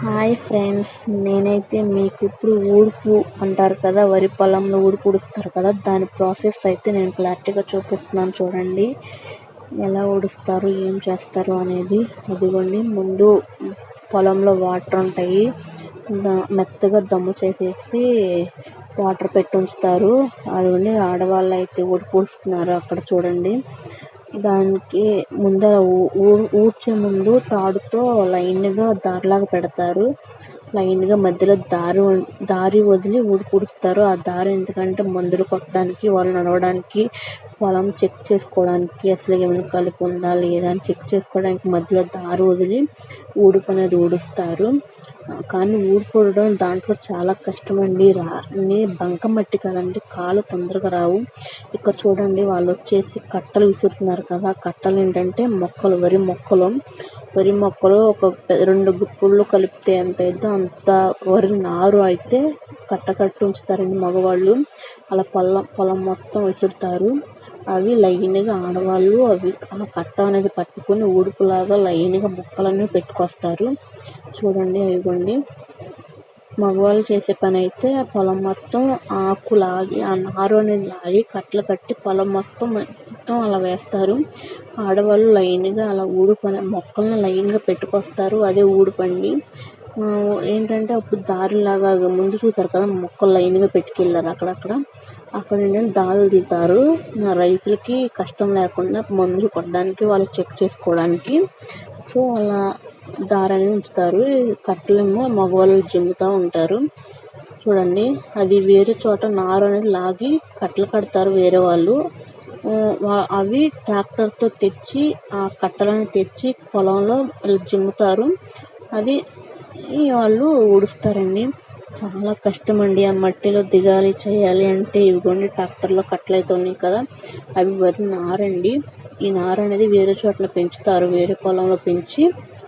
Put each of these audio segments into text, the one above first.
Hi friends నేనైతే మీకు ఇప్పుడు ఊడుపు అంటారు కదా వరి పొలంలో ఊడుపు ఉడుస్తారు కదా దాని ప్రాసెస్ అయితే నేను క్లారిటీగా చూపిస్తున్నాను చూడండి. ఎలా ఊడుస్తారు ఏం చేస్తారు అనేది అదిగోండి. ముందు పొలంలో వాటర్ ఉంటాయి మెత్తగా దమ్ము చేసేసి వాటర్ పెట్టి ఉంచుతారు. అదిగోండి ఆడవాళ్ళు అయితే ఊడుపు అక్కడ చూడండి. దానికి ముందర ఊ- ఊడ్చే ముందు తాడుతో లైన్గా దారిలాగా పెడతారు. లైన్గా మధ్యలో దారి దారి వదిలి ఊడ్పు ఆ దారి ఎందుకంటే మందులు కొట్టడానికి వాళ్ళు నడవడానికి పొలం చెక్ చేసుకోవడానికి అసలు ఏమైనా కలుపు ఉందా లేదా అని చెక్ చేసుకోవడానికి మధ్యలో దారి వదిలి ఊడుపు అనేది ఊడుస్తారు కానీ ఊడ్పు దాంట్లో చాలా కష్టమండి. రా బంక బంకమట్టి కదండి కాలు తొందరగా రావు. ఇక్కడ చూడండి వాళ్ళు వచ్చేసి కట్టలు విసురుతున్నారు కదా. కట్టలు ఏంటంటే మొక్కలు వరి మొక్కలు. వరి మొక్కలు ఒక రెండు గుప్పుళ్ళు కలిపితే ఎంత అయిద్దో అంత వరి నారు అయితే కట్ట కట్టి ఉంచుతారండి మగవాళ్ళు. అలా పొలం పొలం మొత్తం విసురుతారు. అవి లైన్గా ఆడవాళ్ళు అవి ఆ కట్ట అనేది పట్టుకొని ఊడుపులాగా లైన్గా ముక్కలన్నీ పెట్టుకొస్తారు. చూడండి ఇవ్వండి మగవాళ్ళు చేసే పని అయితే పొలం మొత్తం ఆకు లాగి ఆ నారు అనేది లాగి కట్టలు కట్టి పొలం మొత్తం మొత్తం అలా వేస్తారు. ఆడవాళ్ళు లైన్గా అలా ఊడుపు మొక్కలను లైన్గా పెట్టుకొస్తారు. అదే ఊడుపండి. ఏంటంటే అప్పుడు దారిలాగా ముందు చూసారు కదా మొక్కలు లైన్గా పెట్టుకెళ్ళారు అక్కడక్కడ. అక్కడ ఏంటంటే దారులు తీస్తారు రైతులకి కష్టం లేకుండా మందులు కొట్టడానికి వాళ్ళు చెక్ చేసుకోవడానికి. సో అలా దారి అనేది ఉంచుతారు కట్టలేమో మగవాళ్ళు జిమ్ముతూ ఉంటారు. చూడండి అది వేరే చోట నారు అనేది లాగి కట్టలు కడతారు వేరే వాళ్ళు. అవి ట్రాక్టర్తో తెచ్చి ఆ కట్టలను తెచ్చి పొలంలో వాళ్ళు జిమ్ముతారు. అది వాళ్ళు ఊడుస్తారండి. చాలా కష్టం అండి ఆ మట్టిలో దిగాలి చేయాలి అంటే ఇవిగోండి ట్రాక్టర్లో కట్టలు ఉన్నాయి కదా అవి వరి నారండి. ఈ నార అనేది వేరే చోట్ల పెంచుతారు వేరే పొలంలో పెంచి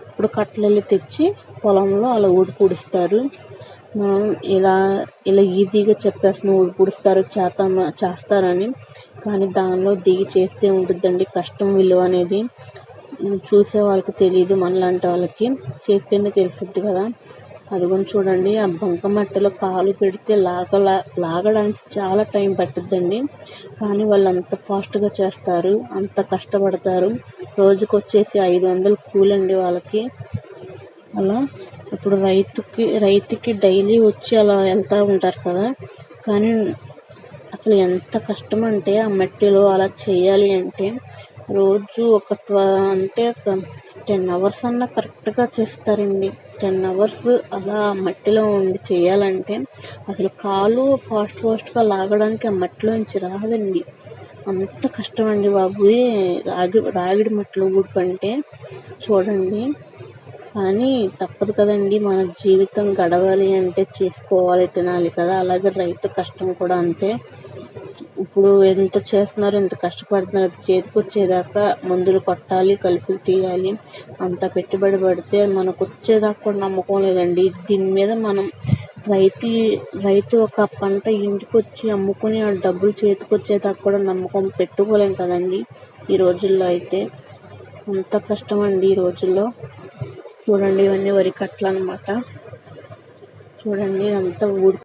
ఇప్పుడు కట్టెలు తెచ్చి పొలంలో అలా ఊడిపూడుస్తారు మనం ఇలా ఇలా ఈజీగా చెప్పేస్తున్నాం ఊడిపూడుస్తారు చేస్తామా చేస్తారని కానీ దానిలో దిగి చేస్తే ఉంటుందండి కష్టం విలువ అనేది. చూసే వాళ్ళకి తెలియదు మనలాంటి వాళ్ళకి. చేస్తేనే తెలుస్తుంది కదా. అదిగోని చూడండి ఆ బంకమట్టిలో కాలు పెడితే లాగలా లాగడానికి చాలా టైం పట్టుద్దండి. కానీ వాళ్ళు అంత ఫాస్ట్గా చేస్తారు అంత కష్టపడతారు. రోజుకు వచ్చేసి ఐదు వందలు కూలండి వాళ్ళకి. అలా ఇప్పుడు రైతుకి రైతుకి డైలీ వచ్చి అలా వెళ్తూ ఉంటారు కదా. కానీ అసలు ఎంత కష్టం అంటే ఆ మట్టిలో అలా చేయాలి అంటే రోజు ఒక ట్వ అంటే ఒక టెన్ అవర్స్ అన్నా కరెక్ట్గా చేస్తారండి. టెన్ అవర్స్ అలా ఆ మట్టిలో ఉండి చేయాలంటే అసలు కాలు ఫాస్ట్ ఫాస్ట్గా లాగడానికి ఆ మట్టిలోంచి రాదండి. అంత కష్టం అండి బాబు రాగి రాగిడి మట్టిలో ఊడ్పంటే చూడండి. కానీ తప్పదు కదండి. మన జీవితం గడవాలి అంటే చేసుకోవాలి తినాలి కదా. అలాగే రైతు కష్టం కూడా అంతే. ఇప్పుడు ఎంత చేస్తున్నారు ఎంత కష్టపడుతున్నారు అది చేతికి వచ్చేదాకా మందులు కొట్టాలి కలుపులు తీయాలి. అంత పెట్టుబడి పడితే మనకు వచ్చేదాకా కూడా నమ్మకం లేదండి. దీని మీద మనం రైతు రైతు ఒక పంట ఇంటికి వచ్చి అమ్ముకుని ఆ డబ్బులు చేతికి వచ్చేదాకా కూడా నమ్మకం పెట్టుకోలేం కదండి ఈ రోజుల్లో అయితే. అంత కష్టం అండి ఈ రోజుల్లో. చూడండి ఇవన్నీ వరి కట్టలు అన్నమాట చూడండి అంత ఊడి